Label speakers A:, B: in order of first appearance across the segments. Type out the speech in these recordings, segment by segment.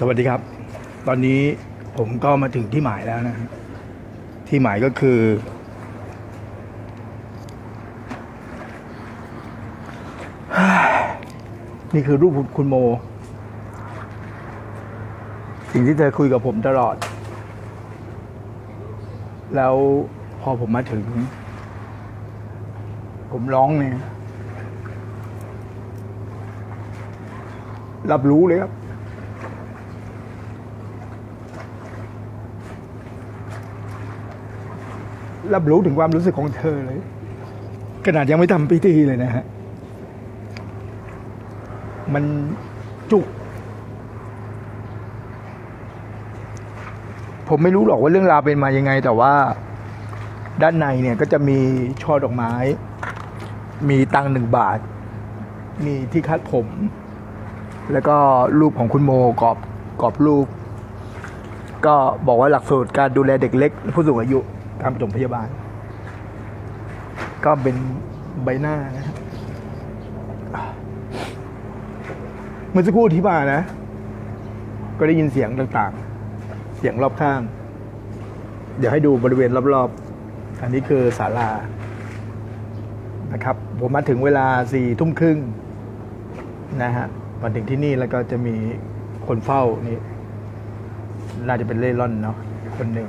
A: สวัสดีครับ ตอนนี้ผมก็มาถึงที่หมายแล้วนะ ที่หมายก็คือ นี่คือรูปคุณโม สิ่งที่เธอคุยกับผมตลอด แล้วพอผมมาถึง ผมร้องเนี่ย รับรู้เลยครับ รับรู้ถึงความรู้สึกของเธอเลย ขนาดยังไม่ทำพิธีเลยนะฮะ มันจุก ผมไม่รู้หรอกว่าเรื่องราวเป็นมายังไง แต่ว่าด้านในเนี่ยก็จะมีช่อดอกไม้ มีตังหนึ่งบาท มีที่คัดผม แล้วก็รูปของคุณโมกรอบกรอบรูป ก็บอกว่าหลักสูตรการดูแลเด็กเล็ก ผู้สูงอายุ การปฐมพยาบาล ก็เป็นใบหน้านะฮะเมื่อสักครู่ที่มานะ ก็ได้ยินเสียงต่างๆ เสียงรอบข้าง เดี๋ยวให้ดูบริเวณรอบๆ อันนี้คือศาลานะครับ ผมมาถึงเวลาสี่ทุ่มครึ่งนะฮะมาถึงที่นี่แล้วก็จะมีคนเฝ้านี่ น่าจะเป็นเล่ร่อนเนาะคนหนึ่ง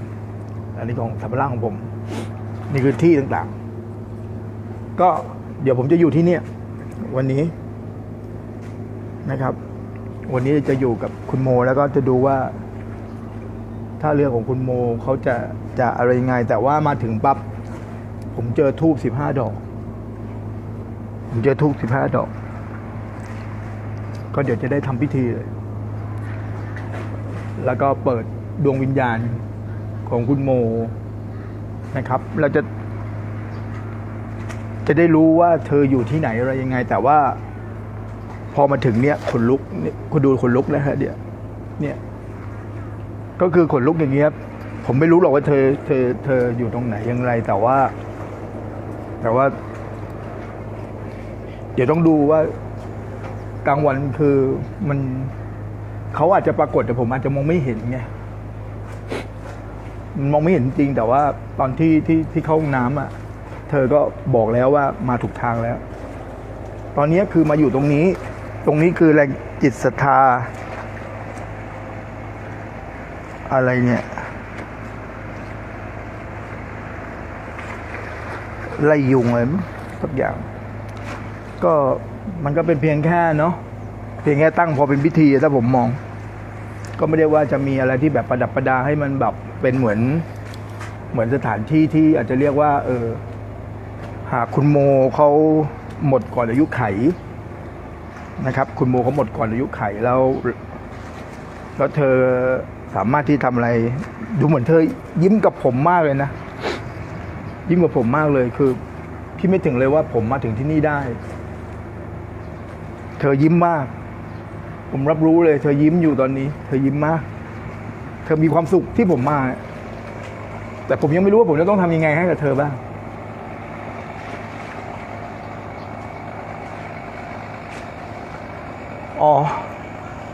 A: อันนี้ของสัมภาระของผม นี่คือที่ต่างๆ ก็เดี๋ยวผมจะอยู่ที่เนี่ย วันนี้นะครับ วันนี้จะอยู่กับคุณโม แล้วก็จะดูว่า ถ้าเรื่องของคุณโมเขาจะจะอะไรยังไง แต่ว่ามาถึงปั๊บผมเจอทูบสิบห้าดอก ผมเจอทูบสิบห้าดอก ก็เดี๋ยวจะได้ทำพิธีเลย แล้วก็เปิดดวงวิญญาณ ของคุณโมนะครับ เราจะ จะได้รู้ว่าเธออยู่ที่ไหนอะไรยังไง แต่ว่า พอมาถึงเนี่ยขนลุกเนี่ยคุณดูขนลุกนะฮะเดี๋ยวเนี่ย ก็คือขนลุกอย่างเงี้ยผมไม่รู้หรอกว่าเธอ เธอ เธออยู่ตรงไหนอย่างไร แต่ว่า แต่ว่า เดี๋ยวต้องดูว่ากลางวันคือมันเขาอาจจะปรากฏแต่ผมอาจจะมองไม่เห็นไง มันมองไม่เห็นจริง แต่ว่าตอนที่ที่ที่เข้าห้องน้ำอะ เธอก็บอกแล้วว่ามาถูกทางแล้ว ตอนนี้คือมาอยู่ตรงนี้ ตรงนี้คือแรงจิตศรัทธา อะไรเนี่ยไล่ยุงอะไรสักอย่าง ก็มันก็เป็นเพียงแค่เนาะเพียงแค่ตั้งพอเป็นพิธีถ้าผมมอง ก็ไม่ได้ว่าจะมีอะไรที่แบบประดับประดาให้มันแบบ เป็นเหมือนเหมือนสถานที่ที่อาจจะเรียกว่า เออ หากคุณโมเขาหมดก่อนอายุไขนะครับ คุณโมเขาหมดก่อนอายุไขแล้ว แล้วเธอสามารถที่ทำอะไร ดูเหมือนเธอ ยิ้มกับผมมากเลยนะ ยิ้มกับผมมากเลยคือพี่ไม่ถึงเลยว่าผมมาถึงที่นี่ได้ เธอยิ้มมาก ผมรับรู้เลย เธอยิ้มอยู่ตอนนี้ เธอยิ้มมาก เธอมีความสุขที่ผมมา แต่ผมยังไม่รู้ว่าผมจะต้องทำยังไงให้กับเธอบ้างอ๋อ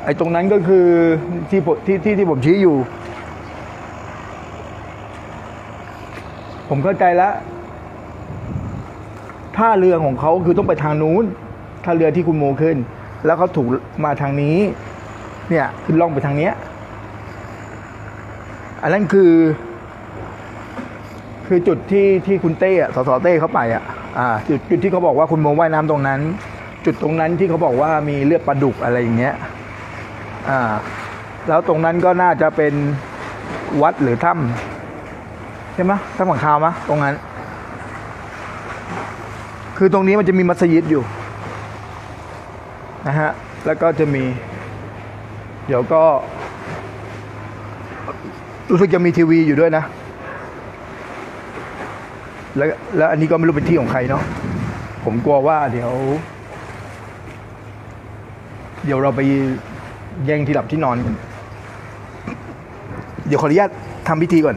A: ไอ้ตรงนั้นก็คือที่ที่ที่ที่ผมชี้อยู่ ผมเข้าใจแล้วท่าเรือของเขาคือต้องไปทางนู้นท่าเรือที่คุณโมขึ้น แล้วเขาถูกมาทางนี้ เนี่ยขึ้นล่องไปทางเนี้ย อันนั้นคือ คือจุดที่ที่คุณเต้อะสสเต้เขาไปอะอ่าจุดจุดที่เขาบอกว่าคุณโมว่ายน้ำตรงนั้น จุดตรงนั้นที่เขาบอกว่ามีเลือดปลาดุกอะไรอย่างเงี้ยอ่าแล้วตรงนั้นก็น่าจะเป็นวัดหรือถ้ำใช่ไหมถ้ำขังคาวมะตรงนั้น คือตรงนี้มันจะมีมัสยิดอยู่นะฮะแล้วก็จะมี เดี๋ยวก็ รู้สึกจะมีทีวีอยู่ด้วยนะ แล้วแล้วอันนี้ก็ไม่รู้เป็นที่ของใครเนาะผมกลัวว่าเดี๋ยว เดี๋ยวเราไปแย่งที่หลับที่นอนกัน เดี๋ยวขออนุญาตทำพิธีก่อน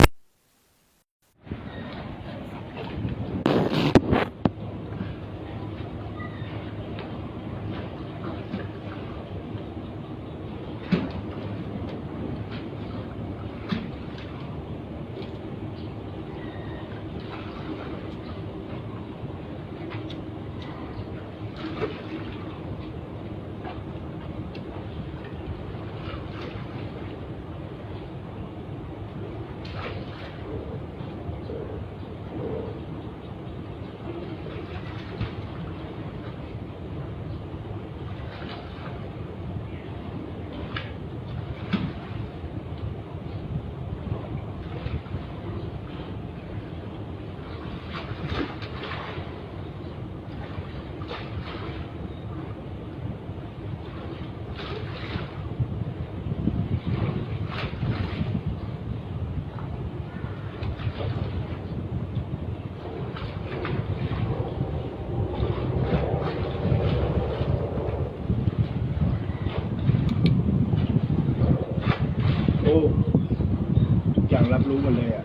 A: อย่างรับรู้หมดเลยอะ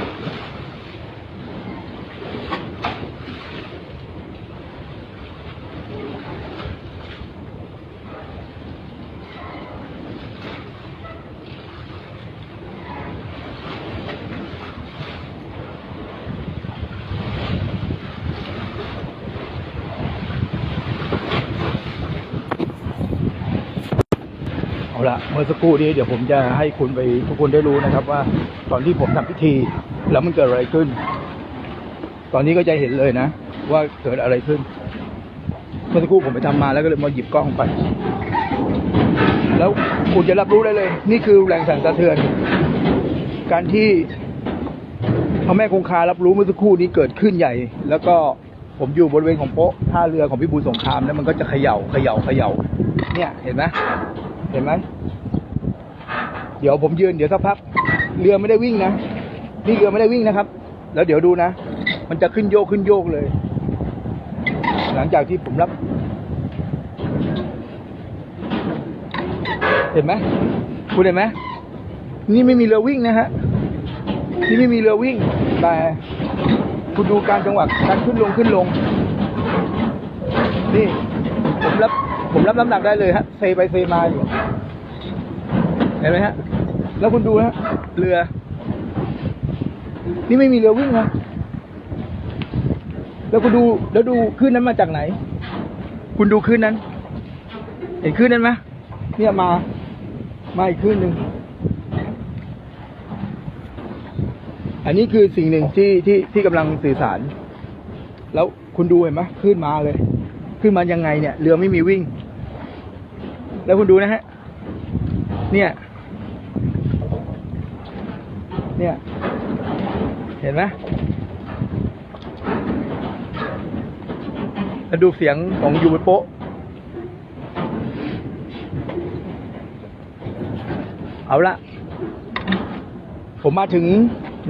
A: เมื่อสักครู่นี้เดี๋ยวผมจะให้คุณไปทุกคนได้รู้นะครับ ว่าตอนที่ผมทำพิธี แล้วมันเกิดอะไรขึ้น ตอนนี้ก็จะเห็นเลยนะ ว่าเกิดอะไรขึ้น เมื่อสักครู่ผมไปทำมาแล้วก็เลยมาหยิบกล้องไป แล้วคุณจะรับรู้ได้เลย นี่คือแรงสั่นสะเทือน การที่พระแม่คงคารับรู้เมื่อสักครู่นี้เกิดขึ้นใหญ่ แล้วก็ผมอยู่บริเวณของโป๊ะท่าเรือของพิบูลสงครามแล้วมันก็จะเขย่าเขย่าเขย่า เนี่ยเห็นไหมเห็นไหม เดี๋ยวผมยืนเดี๋ยวสักพักเรือไม่ได้วิ่งนะนี่เรือไม่ได้วิ่งนะครับ แล้วเดี๋ยวดูนะ มันจะขึ้นโยกขึ้นโยกเลย หลังจากที่ผมรับ เห็นไหมคุณเห็นไหมนี่ไม่มีเรือวิ่งนะฮะนี่ไม่มีเรือวิ่ง แต่คุณดูการจังหวะการขึ้นลงขึ้นลง นี่ ผมรับผมรับน้ำหนักได้เลยฮะเซไปเซมาอยู่ เห็นไหมฮะ แล้วคุณดูนะฮะ เรือ นี่ไม่มีเรือวิ่งนะ แล้วคุณดู แล้วดูคลื่นนั้นมาจากไหน คุณดูคลื่นนั้น เห็นคลื่นนั้นไหมเนี่ยมา มาอีกคลื่นหนึ่ง อันนี้คือสิ่งหนึ่งที่ที่ที่กำลังสื่อสาร แล้วคุณดูเห็นไหมขึ้นมาเลย ขึ้นมายังไงเนี่ย เรือไม่มีวิ่ง แล้วคุณดูนะฮะ เนี่ย เนี่ย เห็นไหมแล้วดูเสียงของยูบโปะเอาละ ผมมาถึง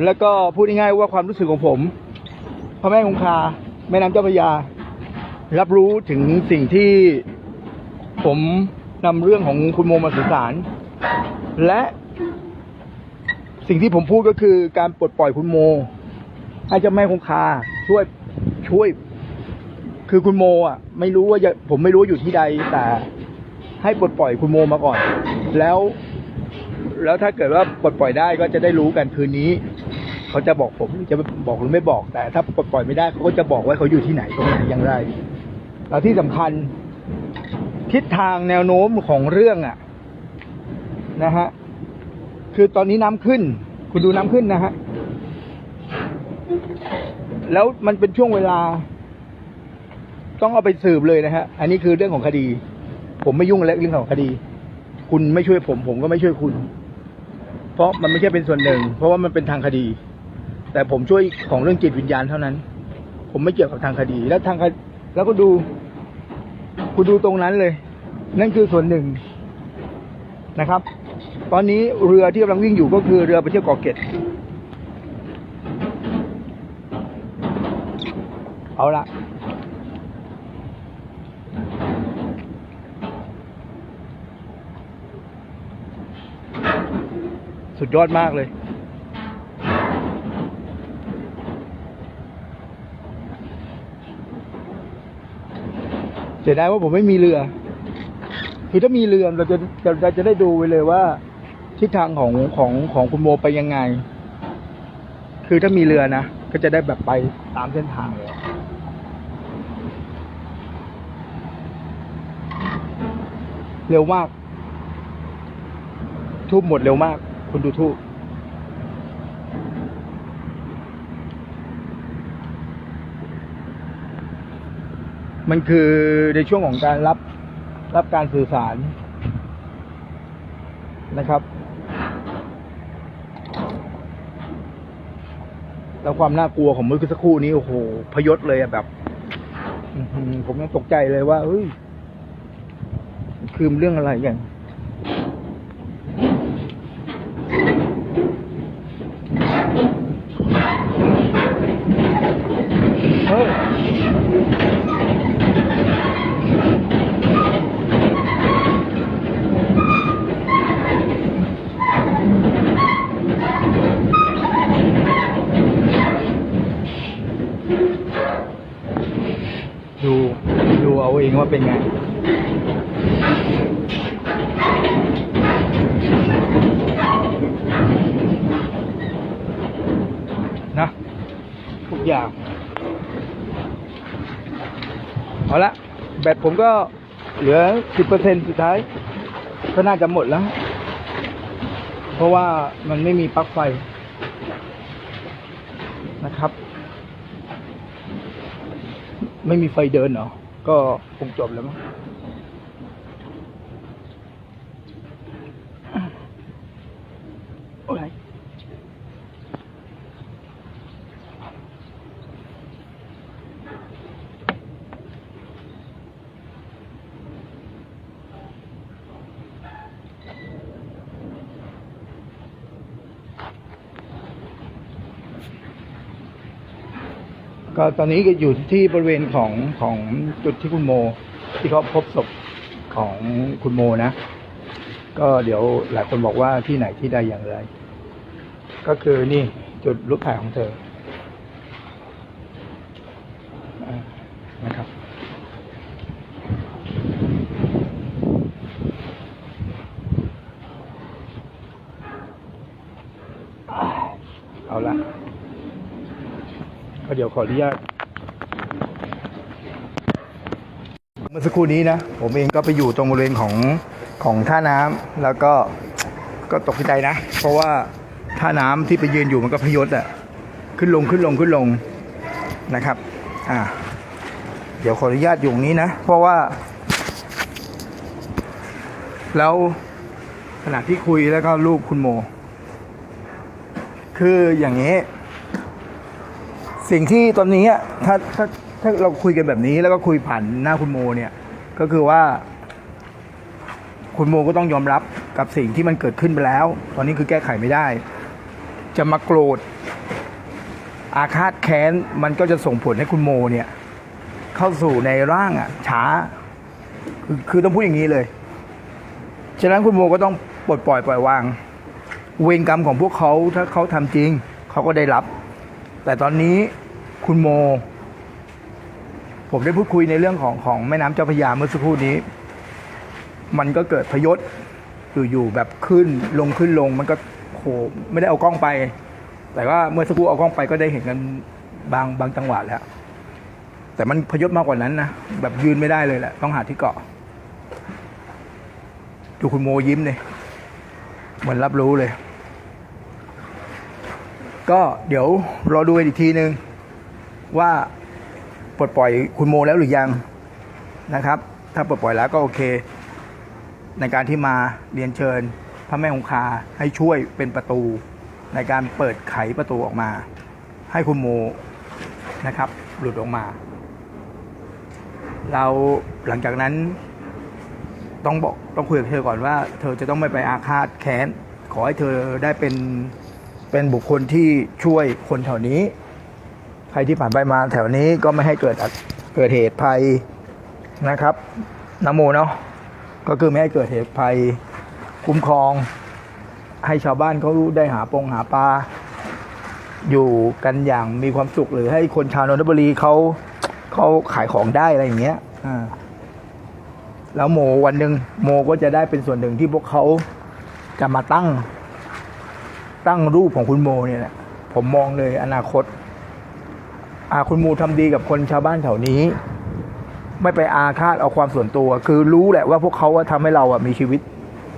A: แล้วก็พูดง่ายๆว่าความรู้สึกของผม พระแม่คงคา แม่น้ำเจ้าพระยา รับรู้ถึงสิ่งที่ผมนำเรื่องของคุณโมมาสื่อสาร และ สิ่งที่ผมพูดก็คือการปลดปล่อยคุณโม ให้เจ้าแม่คงคาช่วยช่วย คือคุณโมอะ ไม่รู้ว่าจะผมไม่รู้อยู่ที่ใดแต่ให้ปลดปล่อยคุณโมมาก่อน แล้ว แล้วถ้าเกิดว่าปลดปล่อยได้ก็จะได้รู้กันคืนนี้ เขาจะบอกผมจะบอกหรือไม่บอก แต่ถ้าปลดปล่อยไม่ได้เขาก็จะบอกว่าเขาอยู่ที่ไหนตรงไหนอย่างไร แล้วที่สำคัญทิศทางแนวโน้มของเรื่องอะ นะฮะ คือตอนนี้น้ำขึ้น คุณดูน้ำขึ้นนะฮะ แล้วมันเป็นช่วงเวลา ต้องเอาไปสืบเลยนะฮะ อันนี้คือเรื่องของคดี ผมไม่ยุ่งและเรื่องของคดี คุณไม่ช่วยผม ผมก็ไม่ช่วยคุณ เพราะมันไม่ใช่เป็นส่วนหนึ่ง เพราะว่ามันเป็นทางคดี แต่ผมช่วยของเรื่องจิตวิญญาณเท่านั้น ผมไม่เกี่ยวกับทางคดี แล้วทางคดีแล้วก็ดู คุณดูตรงนั้นเลย นั่นคือส่วนหนึ่งนะครับ ตอนนี้เรือที่กำลังวิ่งอยู่ก็คือเรือไปเที่ยวเกาะเกร็ดเอาละสุดยอดมากเลย เสียดายว่าผมไม่มีเรือ คือถ้ามีเรือเราจะจะเราจะได้ดูไปเลยว่า ทิศทางของของของคุณโมไปยังไง คือถ้ามีเรือนะ ก็จะได้แบบไปตามเส้นทางเลยเร็วมาก ทูบหมดเร็วมาก คุณดูทูบมันคือในช่วงของการรับรับการสื่อสารนะครับ แล้วความน่ากลัวของเมื่อสักครู่นี้โอ้โหพยศเลยอะแบบอื้อหือผมยังตกใจเลยว่าเฮ้ยคือเรื่องอะไรอย่าง เฮ้ย ดูดูเอาเองว่าเป็นไง นะทุกอย่าง เอาละแบตผมก็เหลือสิบเปอร์เซ็นสุดท้าย ก็น่าจะหมดแล้ว เพราะว่ามันไม่มีปลั๊กไฟนะครับ ไม่มีไฟเดินเหรอ ก็คงจบแล้วมั้งโอ้ย ก็ตอนนี้ก็อยู่ที่บริเวณของของจุดที่คุณโม ที่เขาพบศพของคุณโมนะ ก็เดี๋ยวหลายคนบอกว่าที่ไหนที่ใดอย่างไร ก็คือนี่จุดรูปถ่ายของเธออ่านะครับ เอาละก็เดี๋ยว ขออนุญาตเมื่อสักครู่นี้นะ ผมเองก็ไปอยู่ตรงบริเวณของของท่าน้ำแล้วก็ก็ตกใจนะ เพราะว่าท่าน้ำที่ไปยืนอยู่มันก็พยศอะขึ้นลงขึ้นลงขึ้นลงนะครับ อ่า เดี๋ยวขออนุญาตอยู่งนี้นะ เพราะว่า แล้วขณะที่คุยแล้วก็รูปคุณโม คืออย่างนี้ สิ่งที่ตอนนี้ถ้าถ้าถ้าเราคุยกันแบบนี้แล้วก็คุยผ่านหน้าคุณโมเนี่ย ก็คือว่า คุณโมก็ต้องยอมรับกับสิ่งที่มันเกิดขึ้นไปแล้ว ตอนนี้คือแก้ไขไม่ได้ จะมาโกรธ อาฆาตแค้นมันก็จะส่งผลให้คุณโมเนี่ย เข้าสู่ในร่างอะช้าคือคือต้องพูดอย่างนี้เลย ฉะนั้นคุณโมก็ต้องปลดปล่อยปล่อยวาง เวรกรรมของพวกเขาถ้าเขาทำจริง เขาก็ได้รับ แต่ตอนนี้ คุณโม ผมได้พูดคุยในเรื่องของของแม่น้ำเจ้าพระยาเมื่อสักครู่นี้ มันก็เกิดพยศอยู่ๆแบบขึ้นลงขึ้นลง มันก็โหไม่ได้เอากล้องไป แต่ว่าเมื่อสักครู่เอากล้องไปก็ได้เห็นกันบางบางจังหวะแล้ว แต่มันพยศมากกว่านั้นนะแบบยืนไม่ได้เลยแหละ ต้องหาที่เกาะดูคุณโมยิ้มเลยเหมือนรับรู้เลย ก็เดี๋ยวรอดูอีกทีนึง ว่าปลดปล่อยคุณโมแล้วหรือยังนะครับ ถ้าปลดปล่อยแล้วก็โอเค ในการที่มาเรียนเชิญ พระแม่คงคาให้ช่วยเป็นประตู ในการเปิดไขประตูออกมา ให้คุณโมนะครับ หลุดออกมา เราหลังจากนั้นต้องบอกต้องคุยกับเธอก่อนว่า เธอจะต้องไม่ไปอาฆาตแค้น ขอให้เธอได้เป็นเป็นบุคคลที่ช่วยคนแถวนี้ ใครที่ผ่านไปมาแถวนี้ก็ไม่ให้เกิดเกิดเหตุภัยนะครับนโมเนาะก็คือไม่ให้เกิดเหตุภัยคุ้มครอง ให้ชาวบ้านเขาได้หาปงหาปลาอยู่กันอย่างมีความสุขหรือให้คนชาวนนทบุรีเขาเขาขายของได้อะไรอย่างเงี้ยอ่าแล้วโมวันหนึ่งโมก็จะได้เป็นส่วนหนึ่งที่พวกเขาจะมาตั้ง ตั้งรูปของคุณโมเนี่ยแหละผมมองเลยอนาคต คุณโมทำดีกับคนชาวบ้านแถวนี้ ไม่ไปอาฆาตเอาความส่วนตัว คือรู้แหละว่าพวกเขาอะทำให้เราอะมีชีวิต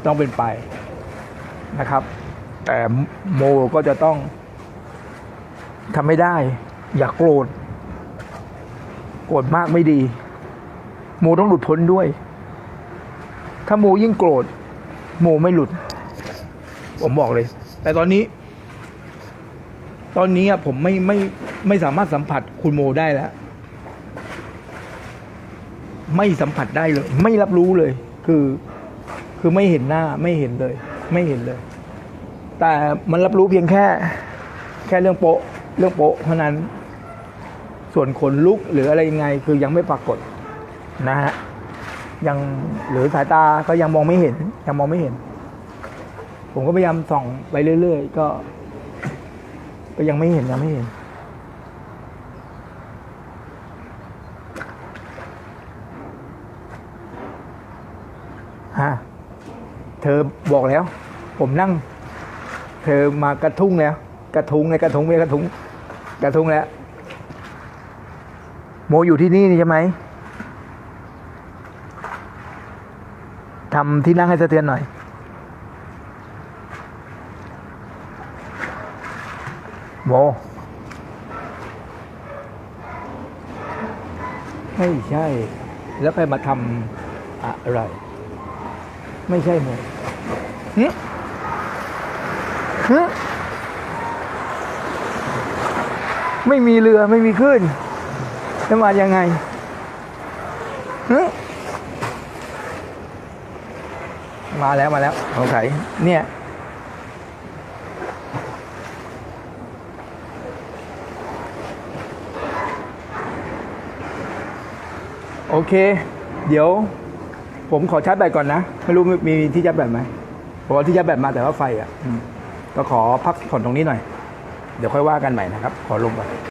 A: ต้องเป็นไปนะครับ แต่โมก็จะต้องทำไม่ได้ อย่ากโกรธ โกรธมากไม่ดี โมต้องหลุดพ้นด้วย ถ้าโมยิ่งโกรธ โมไม่หลุด ผมบอกเลย แต่ตอนนี้ ตอนนี้อะผมไม่ไม่ ไม่สามารถสัมผัสคุณโมได้แล้ว ไม่สัมผัสได้เลย ไม่รับรู้เลย คือ คือไม่เห็นหน้าไม่เห็นเลย ไม่เห็นเลย แต่มันรับรู้เพียงแค่ แค่เรื่องโปะเรื่องโปะเท่านั้น ส่วนขนลุกหรืออะไรยังไง คือยังไม่ปรากฏนะฮะยังหรือสายตาก็ยังมองไม่เห็น ยังมองไม่เห็น ผมก็พยายามส่องไปเรื่อยๆก็ ก็ยังไม่เห็นยังไม่เห็น เธอบอกแล้ว ผมนั่ง เธอมากระทุ้งแล้ว กระทุ้งเลยกระทุ้งไม่กระทุ้งกระทุ้งแล้ว โมอยู่ที่นี่นี่ใช่ไหมทำที่นั่งให้สะเทือนหน่อย โมไม่ใช่ แล้วไปมาทำอะไร ไม่ใช่โมหึหึไม่มีเรือไม่มีขึ้นจะมายังไงหึมาแล้วมาแล้วสงสัยเนี่ยโอเค เดี๋ยว ผมขอชาร์จแบตก่อนนะ ไม่รู้มีที่ชาร์จแบตไหมผมเอาที่ชาร์จแบตมาแต่ว่าไฟอะก็ขอพักผ่อนตรงนี้หน่อย เดี๋ยวค่อยว่ากันใหม่นะครับ ขอลงก่อน